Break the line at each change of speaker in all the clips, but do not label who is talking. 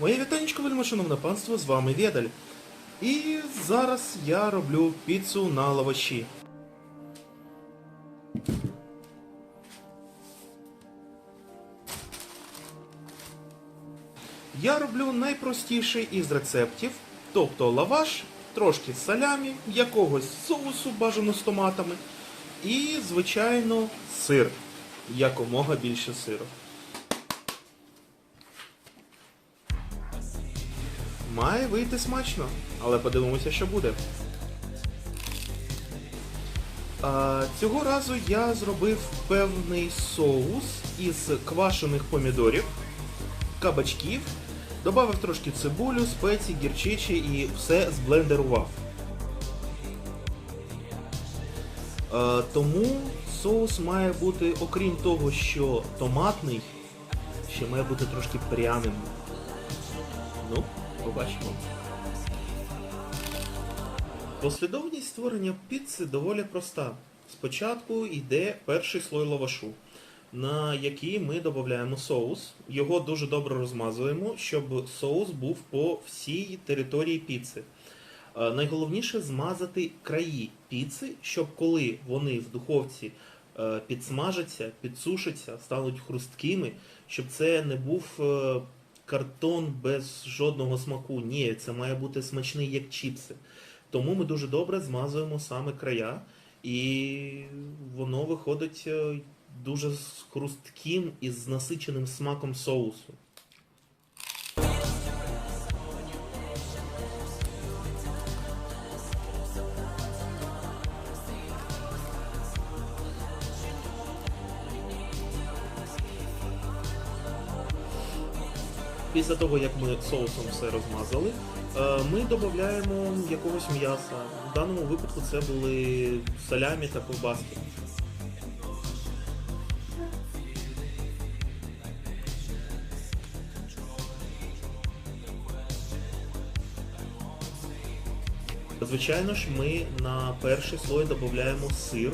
Моє вітанечко, вельми шановне панство, з вами Ведаль. І зараз я роблю піцу на лаваші. Я роблю найпростіший із рецептів, тобто лаваш, трошки салямі, якогось соусу бажано з томатами, і, звичайно, сир. Якомога більше сиру. Має вийти смачно, але подивимося, що буде. А, цього разу я зробив певний соус із квашених помідорів, кабачків, додав трошки цибулю, спеції, гірчичі і все зблендерував. А, тому соус має бути, окрім того, що томатний, ще має бути трошки пряним. Ну, побачимо. Послідовність створення піци доволі проста. Спочатку йде перший слой лавашу, на який ми додаємо соус. Його дуже добре розмазуємо, щоб соус був по всій території піци. Е, Найголовніше змазати краї піци, щоб коли вони в духовці е, підсмажаться, підсушаться, стануть хрусткими, щоб це не був е, картон без жодного смаку. Ні, це має бути смачний як чіпси. Тому ми дуже добре змазуємо саме края, і воно виходить е, дуже з хрустким і з насиченим смаком соусу. Після того, як ми соусом все розмазали, е, ми додаємо якогось м'яса. В даному випадку це були салямі та ковбаски. Звичайно ж, ми на перший слой додаємо сир.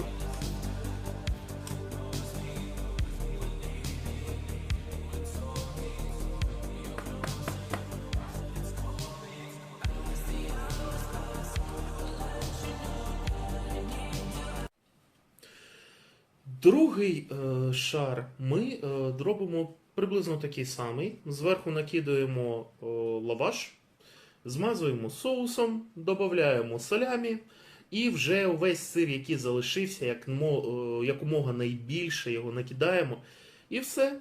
Другий е, шар ми е, робимо приблизно такий самий. Зверху накидаємо е, лаваш, змазуємо соусом, додаємо салямі, і вже увесь сир, який залишився, як, е, якомога найбільше його накидаємо. І все.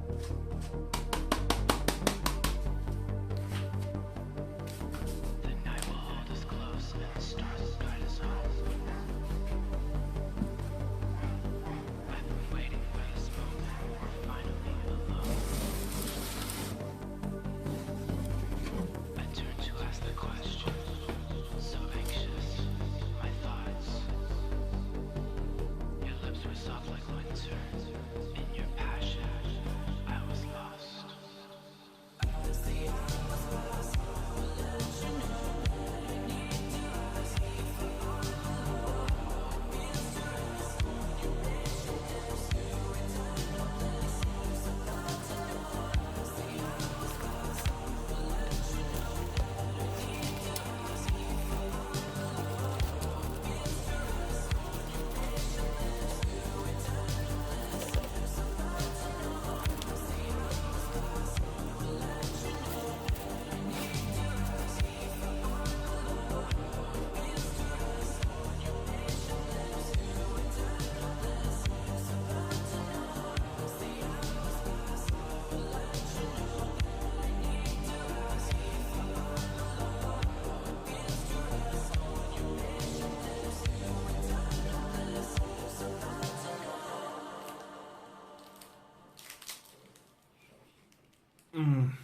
М.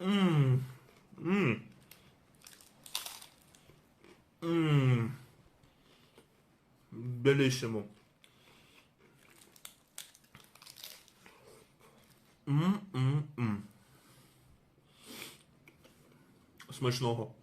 М. М. М. Белісимо. М-м-м. Смачного.